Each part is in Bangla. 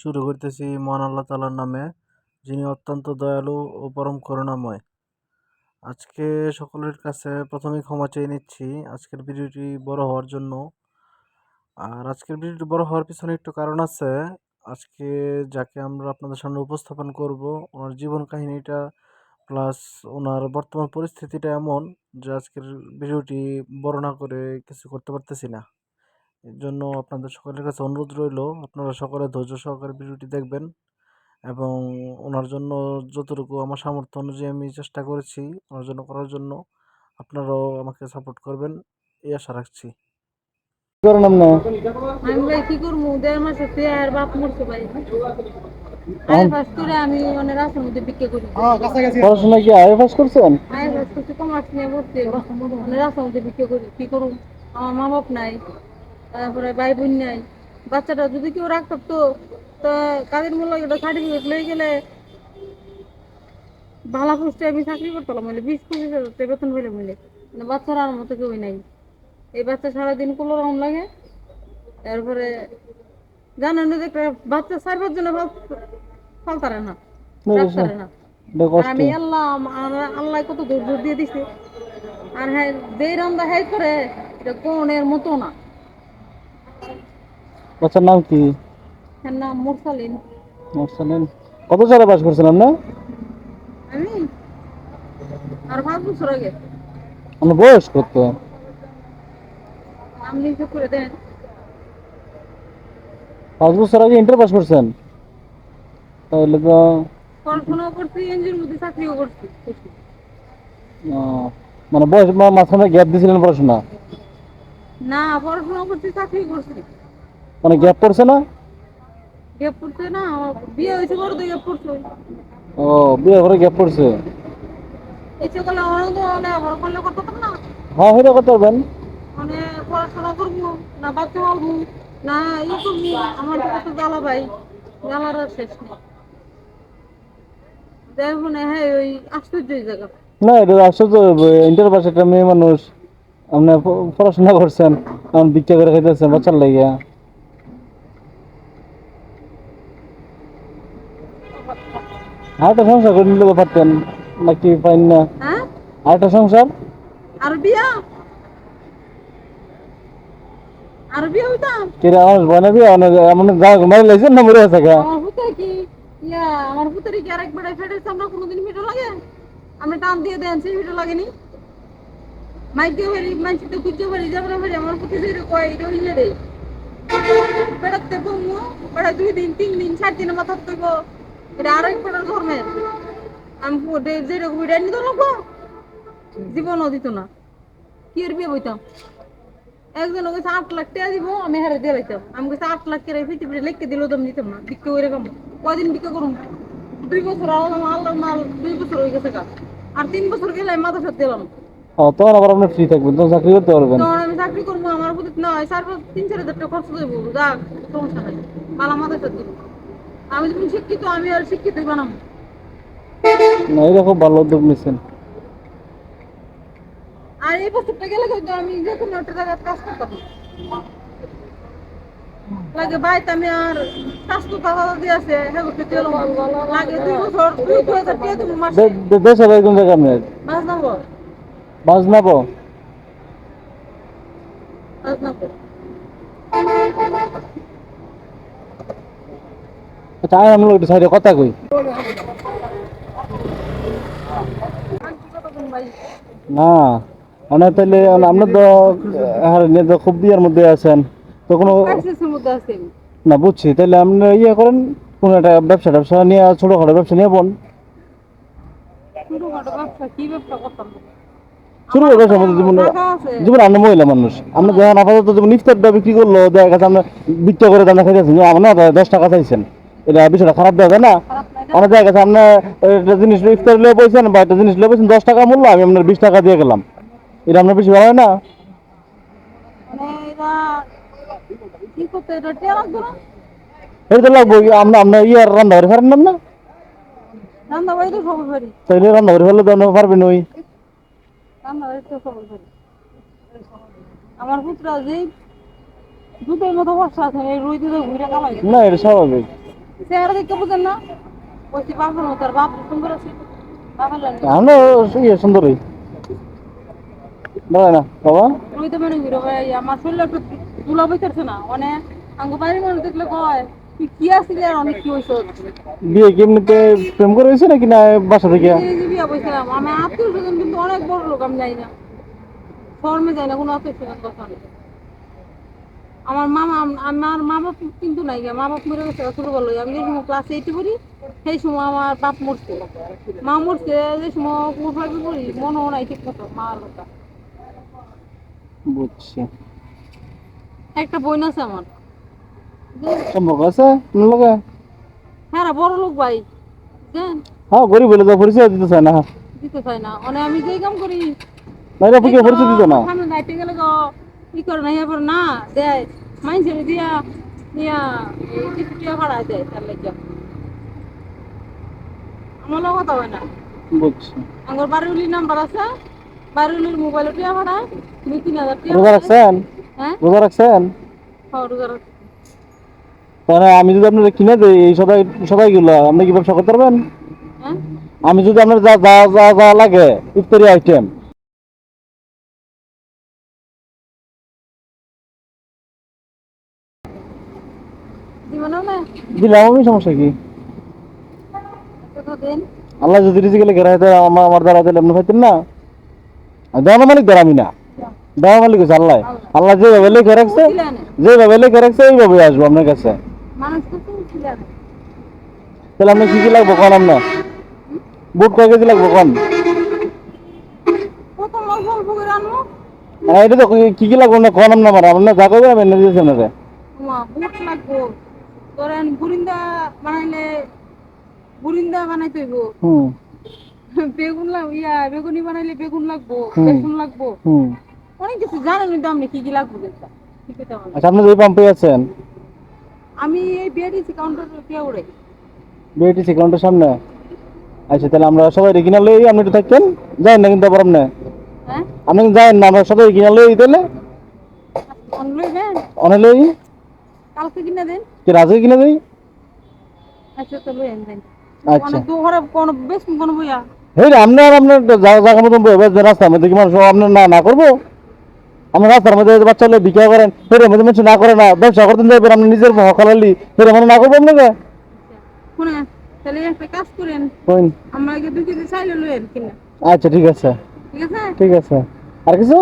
শুরু করতেছি মহান আল্লাহ তালার নামে, যিনি অত্যন্ত দয়ালু ও পরম করুণাময়। আজকে সকলের কাছে প্রথমে ক্ষমা চেয়ে নিচ্ছি, আজকের ভিডিওটি বড় হওয়ার জন্য। আর আজকের ভিডিওটি বড় হওয়ার পিছনে একটু কারণ আছে, আজকে যাকে আমরা আপনাদের সামনে উপস্থাপন করব, ওনার জীবন কাহিনীটা প্লাস ওনার বর্তমান পরিস্থিতিটা এমন যে আজকের ভিডিওটি বড় না করে কিছু করতে পারতেছি না। এর জন্য আপনাদের সকলের কাছে অনুরোধ রইল আপনারা সকলে ধৈর্য সহকারে ভিডিওটি দেখবেন এবং ওনার জন্য যতটুকু আমার সামর্থ্য অনুযায়ী আমি চেষ্টা করেছি ওনার জন্য করার জন্য আপনারাও আমাকে সাপোর্ট করবেন এই আশা রাখছি। করেন আপনি আমি ভাই কি করব? দেড় মাস হচ্ছে আর বাপ মরছে ভাই। আয় ফার্স্ট করে আমি রাস্তার মধ্যে বিক্রি করি। পড়াশোনা কি আগে পাস করছেন? আয় ফার্স্ট করছি কমার্স নিয়ে পড়ছে। রাস্তার মধ্যে বিক্রি করি। কি করুন আমার মা বাপ নাই। তারপরে ভাই বোন নাই। বাচ্চাটা যদি কেউ রাখতো তো কাজের মূল্য এটা সার্টিফিকেট লয়ে গেলে ভালো পোস্টে আমি চাকরি করতাম মানে বিশ পঁচিশ হাজার বেতন পেলে মিলে মানে বাচ্চারা আমার মতো কেউই নাই। এই বাচ্চা সারাদিন কোনো রকম লাগে। তারপরে জানেন না যে বাচ্চা চার জন্য জনে ফালতারে না রাখতারে না। আর আমি আল্লাহ আল্লাহ কত ধৈর্য দিয়ে দিছে। আর হ্যাঁ যেই রান্দা হ্যাঁ করে এটা কোনের মতো না। বাচ্চার নাম কি? নাম মুরসালিন। মোরসালিন। কত সালে পাস করছেন আপনি? আমি আর পাঁচ বছর আগে। আপনার বয়স কত? নাম লিখে করে দেন। পাঁচ বছর আগে ইন্টার পাস করছেন? তাহলে তো পড়াশোনাও করছি এনজিওর মধ্যে চাকরিও করছি মানে বয়স মা- মাঝখানে গ্যাপ দিয়েছিলেন পড়াশোনা? না পড়াশোনা করছি চাকরি করছি। মানে গ্যাপ পড়ছে না? গ্যাপ পড়ছে না বিয়ে হয়েছে বড় তো গ্যাপ পড়ছে। ও বিয়ে করে গ্যাপ পড়ছে? ইচ্ছে করলে তো মানে বড় করলে করতে পারতাম না? হ্যাঁ সেটা করতে পারবেন। মানে পড়াশোনা করব না বাচ্চা পালবো না ই করব আমার তো জ্বালা ভাই। জ্বালার শেষ নেই। যাই মানে হ্যাঁ ওই আশ্চর্য জায়গা। না এটা আশ্চর্য ইন্টার পাস একটা মেয়ে মানুষ আপনি পড়াশোনা করছেন এখন ভিক্ষা করে খাইতেছেন বাচ্চার লাগিয়া। আরেকটা সংসার করে নিলে তো পারতেন নাকি পাইন না? হ্যাঁ? আরেকটা সংসার? আর বিয়া? আর বিয়ে হইতাম? কেরে আমার বনে বিয়ে? অনেক এমন গাঁ মারি লাইছেন না মরে আছে গা। আমার কি? ইয়া আমার পুতের কি আরেক ফেটেছে আমরা কোনোদিন ভিডিও লাগে? আমি টান দিয়ে দেন সেই ভিডিও লাগেনি? মাইকে ভেরি মাইকে তো খুঁজে ভেরি যাব ভেরি আমার পুতে যে কয় এটা হইলে রে। বেড়াতে বমু বেড়া দুই দিন তিন দিন চার দিনের মাথা এটা আরেক বেড়ার ধর্মের। আমি জীবনও দিত না। কি এর বিয়ে বইতাম? একজন আট লাখ টাকা দিব আমি হারে দিয়ে লাইতাম। আমি কাছে আট লাখ টাকা পৃথিবীতে লিখে দিলেও দাম দিতাম না। বিক্রি করে কাম কদিন বিক্রি করুন দুই বছর আল্লাহ মাল দুই বছর হয়ে গেছে গা। আর তিন বছর গেলে আমি মাথা সাথে দিলাম। তখন আবার আপনি ফ্রি থাকবেন তখন চাকরি করতে পারবেন। তখন আমি চাকরি করব আমার বুদ্ধি নয় চার পাঁচ তিন চার হাজার টাকা খরচ দেবো যাক সমস্যা নাই। মালা মাথা সাথে দিব আমি যখন শিক্ষিত আমি আর শিক্ষিত বানাবো না। এটা খুব ভালো উদ্যোগ নিচ্ছেন আর এই বছরটা গেলে কিন্তু আমি যে কোনো একটা জায়গায় কাজ করতাম। লাগে বাইতে আমি আর স্বাস্থ্য টাকা দিয়ে আছে হ্যাঁ করতে দিলাম লাগে দুই বছর দুই হাজার টাকা দিব মাসে দেশে ভাই কোন জায়গা আপনার মাস নাবো বাস আচ্ছা আয় আমি একটু সাইডে কথা কই। না মানে তাহলে আপনি তো হ্যাঁ নিয়ে তো খুব বিয়ের মধ্যে আছেন। তো কোনো না বুঝছি। তাহলে আপনি ইয়ে করেন কোনো একটা ব্যবসা ব্যবসা নিয়ে ছোটোখাটো ব্যবসা নিয়ে বোন। ছোটখাটো ব্যবসা কি ব্যবসা করতাম? শুরু করে ব্যবসা মধ্যে জীবন জীবন আমরা মহিলা মানুষ। আমরা যখন আপাতত যেমন ইফতারটা বিক্রি করল দেখা গেছে আমরা বিক্রি করে দানা খাইতেছি আমার দশ টাকা চাইছেন। এটা বিষয়টা খারাপ যায় না? অনেক দেখা গেছে আপনার একটা জিনিস ইফতার লিয়ে বলছেন বা একটা জিনিস লিয়ে বলছেন দশ টাকা মূল্য আমি আপনার বিশ টাকা দিয়ে গেলাম। এটা আপনার বেশি ভালো না? মানে এটা না? এই তো লাগবো আমরা আপনার রান্না করে পারেন না রান্না তাইলে করে ফেললে তো পারবেন ওই। আমার পুত্রা দুধের মতো বর্ষা আছে এই রুই ঘুরে কামাই না এটা স্বাভাবিক। চেহারা দেখতে বুঝেন না। বলছি বাপের মতো আর বাপ সুন্দর আছে। বাপের লাগে আমরা ইয়ে সুন্দরই। দাঁড়ায় না বাবা। রুই তো মানে ঘুরে ভাই আমার শরীরে একটু তুলা বইতেছে না। অনেক আঙ্গ বাইরে মানুষ দেখলে কয় তুই কি আসলি আর অনেক কি হয়েছে বিয়ে কি এমনিতে প্রেম করে হয়েছে নাকি না বাসা থেকে? বিয়া আমি আত্মীয় স্বজন কিন্তু অনেক বড় লোক আমি যাই না। শহরে যাই না কোনো আত্মীয় স্বজন কথা আমার মামা আমার মা বাপ কিন্তু নাই মা বাপ মরে গেছে করল আমি যে সময় ক্লাস এইটে পড়ি সেই সময় আমার বাপ মরছে। মা মরছে যে সময় ফোর ফাইভে পড়ি মনেও নাই ঠিক মতো মার কথা বুঝছি। একটা বোন আছে আমার। সম্পর্ক আছে? লগে হ্যাঁ বড় লোক ভাই। হ্যাঁ গরিব বলে তো পরিচয় দিতে চায় না। দিতে চাই না। মানে আমি যেই কাম করি না পরিচয় দিত না। গেলে কি করে না এবার না দেয়। দিয়া কিছু টিয়া ভাড়া দেয় তার লাগিয়া আমার লোক কথা হয় না। বুঝছি। আমার বারুলির নাম্বার আছে বারুলির মোবাইলে টিয়া ভাড়া তিন হাজার টিয়া রোজা রাখছেন? হ্যাঁ? রোজা রাখছেন? হ্যাঁ, রোজা রাখ- তাহলে আমি যদি আপনার কিনে দিই এই সদাই সদাইগুলো আপনি কি ব্যবসা করতে পারবেন? হ্যাঁ? আমি যদি আপনার যা যা যা যা লাগে ইফতারি আইটেম দিবেন না দিলাম আমি সমস্যা কি? আল্লাহ যদি হইতে আমার আমার দ্বারা দিলে আপনি পাইতেন না? আর মালিক দ্বারা আমি না। দেওয়া মালিক হচ্ছে আল্লাহ। আল্লাহ যেভাবে লিখে রাখছে যেভাবে লিখে রাখছে আসব আপনার কাছে। তাহলে আপনি কি কি লাগবো কোন আপনার বুট কয় কেজি লাগবো কোন? হ্যাঁ এটা তো কি- কি কি লাগবো না কোন আপনার আমার? আপনার যা করবে আমি এনে দিয়েছি আপনাকে বুট বুরিন্দা বানাইলে বুরিন্দা বানাইতে হইব। বেগুন ইয়া বেগুনি বানাইলে বেগুন লাগবো। বেসন লাগবো। অনেক কিছু জানেন কিন্তু আপনি কি কি লাগবো আচ্ছা আপনি পাম্পে আছেন? আমি এই বিআরটিসি কাউন্টার বিআইটিসি কাউন্টার সামনে? আচ্ছা তাহলে আমরা সবাই কিনা লই আপনি একটু থাকতেন যাই না কিন্তু আবার আপনি। হ্যাঁ? আপনি যাই না আমরা সবাই কিনা লই তাহলে। অন লইবেন অনে লই কালকে কিনে দেন। কি রাজে কিনা দিই আচ্ছা তো লইন দেন আচ্ছা। ঘরে কোন বেশ কোন বইয়া। আপনার আপনার জায়গা মতন রাস্তার মধ্যে কি মানুষ আপনার না না করব? আপনি রাস্তার মধ্যে বাচ্চা হলে বিক্রি করেন হেরে মধ্যে মানুষ না করে না ব্যবসা করতেন যাবেন আপনি নিজের হকালালি মানে না করব আপনাকে? শুনে তাহলে একটা কাজ করেন। কইন আমরা আগে দুই কেজি চাইলে কিনা। আচ্ছা ঠিক আছে। ঠিক আছে? ঠিক আছে। আর কিছু?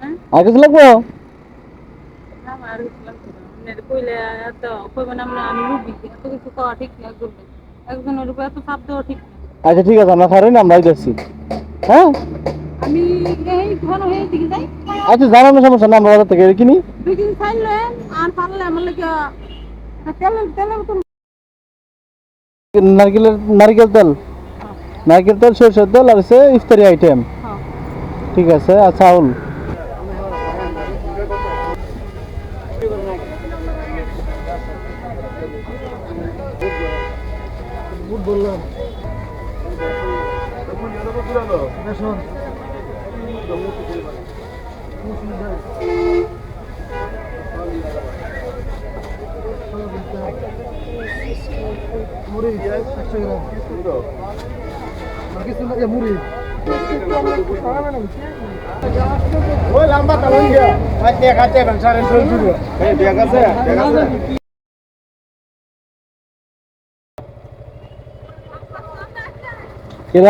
হ্যাঁ? আর কিছু লাগবো? আমার আপনার কইলে এত কইবেন আমরা আমি রুগী এত কিছু ঠিক না করবেন একজনের উপর এত চাপ দেওয়া ঠিক না। আচ্ছা ঠিক আছে আমরা আমরা যাচ্ছি হ্যাঁ? আমি এই ঘন হয়ে দিকে যাই। আচ্ছা জানানো সমস্যা না আমরা বাজার থেকে কিনি। দুই চাইল আর পারলে আমার লাগে তেলের তেলের নারকেলের নারকেল তেল। নারকেল তেল সরষের তেল আর ইফতারি আইটেম হ্যাঁ। ঠিক আছে আর চাউল। ফুট বললাম মুড়ি একশো গ্রাম। মুড়ি। খাচ্ছে খাচ্ছে ব্যাংসারের শরীর ঠিক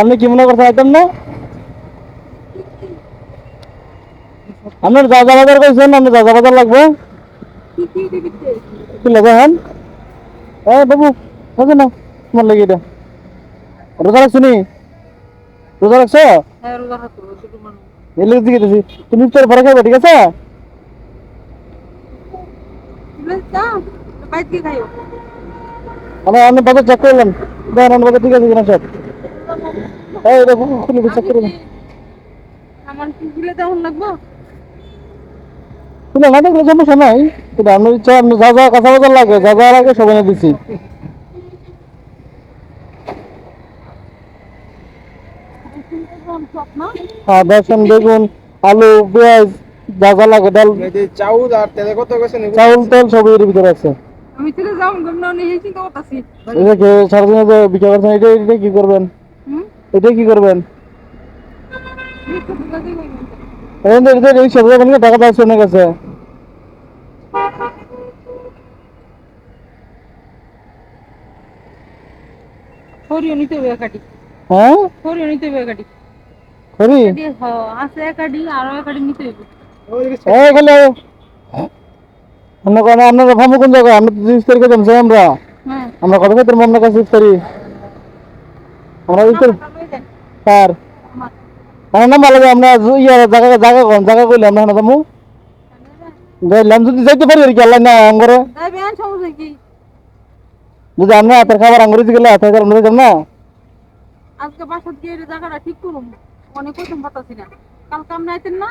আপনি কি মনে করতে পারতেন না? আপনার যা যা বাজার করছেন আপনার যা যা বাজার লাগবে? কি এ বাবু বুঝে না তোমার লাগে এটা। রোজা রাখছো নি? রোজা রাখছো? এলে দিকে দিছি তুমি তোর পরে খাবে ঠিক আছে? যা বাইক আমি আমি বাজার চেক করলাম। দেখেন আমার বাজার ঠিক আছে কিনা সব এই দেখো খুলে চেক করে দেন। আমার কি গুলে তেমন লাগবো না দেখলে সমস্যা নাই কিন্তু আপনার ইচ্ছা আপনি যা যা কাঁচা বাজার লাগে যা যা লাগে সব এনে দিচ্ছি হ্যাঁ বেসন বেগুন আলু পেঁয়াজ যা যা লাগে ডাল। চাউল আর তেলে কত গেছে চাউল তেল সব এর ভিতরে আছে। আমি চলে যাও গমনা নিয়ে চিন্তা করতেছি। এটা কি সারাদিন যে বিক্রি করছেন এটা এটা কি করবেন? এটা কি করবেন? এটা জায়গা টাকা পাচ্ছে অনেক আছে সরিয়ে নিতে হবে একাটি হ্যাঁ? সরিয়ে নিতে হবে একাটি করি আছে একাটি আরও একাটি নিতে হবে। এই খালি অন্য কোনো আপনারা ভাবো কোন জায়গায়? আমরা তো তিরিশ তারিখে আমরা। হ্যাঁ। আমরা কত ক্ষেত্রে আপনার কাছে ইফতারি? আমরা ইফতারি কার আমার নাম ভালো আমরা ইয়া জায়গা জায়গা কোন জায়গা কইলে আমরা না যাব। যাইলাম যদি যাইতে পারি আর কি আল্লাহ না আঙ্গরে যদি আমরা হাতের খাবার আঙ্গুরে দিকে গেলে হাতের খাবার আমরা না? আজকে বাসাত গিয়ে এই জায়গাটা ঠিক করুম। অনেক প্রথম পাতাছি না। কালকে আপনি আইতেন না?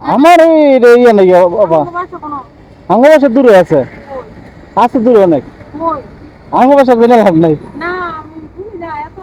আমার এই ইয়ে নাকি বাবা। আমার বাসা দূরে আছে। আছে দূরে অনেক। ওই আঙ্গ বাসা লাভ নাই। না আমি বুঝি না এত কিছু দিছে নাম নাই অনেক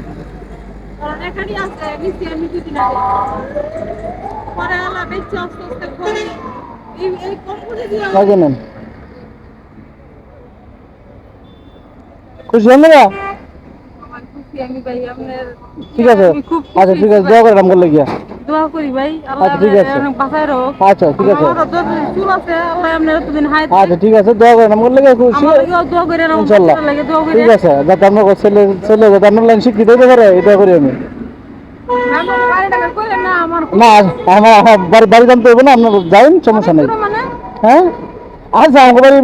কারণ এক আছে নিচে আমি দুদিন আগে পরে আলা বেচে আস্তে আস্তে করে। এই এই কম দিয়ে নেন? খুশি হন না? ঠিক আছে। আচ্ছা ঠিক আছে দোয়া করে নাম করলে গিয়া। দোয়া করি ভাই। আল্লাহ আচ্ছা, ঠিক আছে। অনেক বাঁচায় রাখুক। আচ্ছা ঠিক আছে। চুল আছে আল্লাহ আপনার এতদিন হায়াত আচ্ছা ঠিক আছে দোয়া করে নাম করলে গিয়া খুশি দোয়া লাগে ঠিক আছে যাতে আপনার ছেলে ছেলে যাতে লাইন শিক্ষিত হতে পারে এটা করি আমি। আমার না আমার আমার আমার বাড়ি বাড়ি জানতে হবে না আপনার যাবেন সমস্যা নেই। মানে? হ্যাঁ? আচ্ছা আমার বাড়ি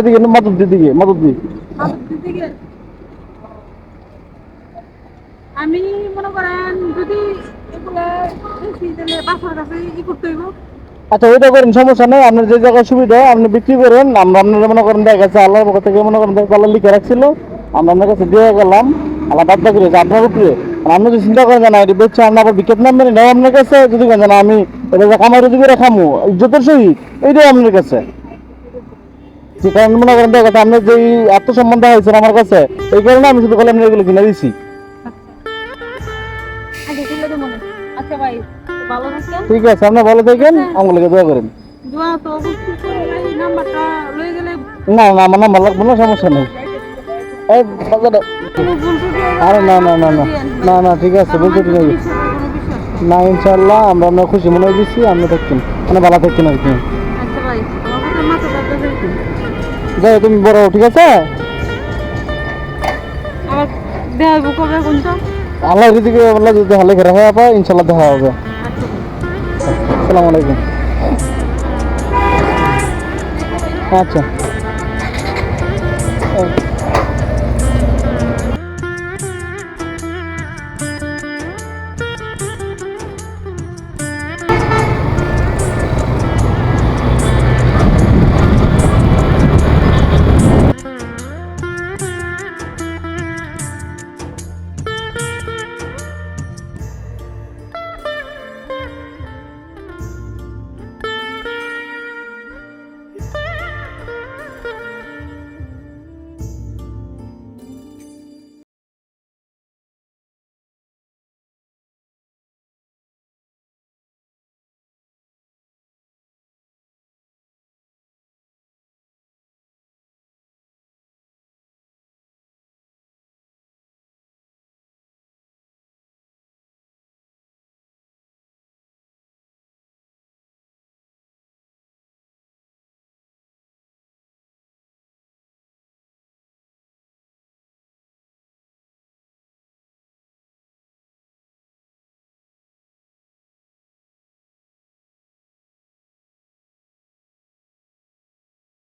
এদিকে মাদুর দিকে মাদুর দিকে? আমি মনে করেন যদি এগুলো বেশি তাহলে বাসার কাছে ই করতে হইব আচ্ছা ওইটা করেন সমস্যা নেই। আপনার যে জায়গায় সুবিধা আপনি বিক্রি করেন। আমরা আপনার মনে করেন দেখা গেছে আল্লাহর পক্ষ থেকে মনে করেন দেখা আল্লাহ লিখে রাখছিল। আমরা আপনার কাছে দিয়ে গেলাম। আল্লাহ বাদ বাকি রয়েছে আপনার উপরে। আপনি যদি চিন্তা করেন যে না এটি বেচছে আমরা আবার বিকেট নাম মেনে নেই আপনার কাছে। যদি কেন না আমি এটা যে কামাই রুজি করে খামু ইজ্জতের সহিত এইটাই আপনার কাছে। কারণ মনে করেন দেখা যে আত্মসম্মান দেখা হয়েছে আমার কাছে এই কারণে আমি শুধু আপনার এগুলো কিনে দিছি। আচ্ছা। মনে আচ্ছা ভাই ভালো থাকেন। ঠিক আছে আপনি ভালো থাকেন আমাকে দোয়া করেন। দোয়া তো অবশ্যই করে নাম্বারটা লয়ে গেলে না না আমার নাম্বার লাগবে না সমস্যা নেই। এই বাজারে। ভুল আরে না না না না না না ঠিক আছে বলতে ঠিক আছে? না ইনশাল্লাহ আমরা আপনার খুশি মনে হয় দিচ্ছি আপনি থাকছেন মানে ভালো থাকছেন আর কি। আচ্ছা আমার যাই তুমি বড় ঠিক আছে? আমার কবে কোনটা আল্লাহ যদি আল্লাহ যদি ভালো ঘেরা হয় আপা ইনশাল্লাহ দেখা হবে। আচ্ছা। আসসালামু আলাইকুম। আচ্ছা।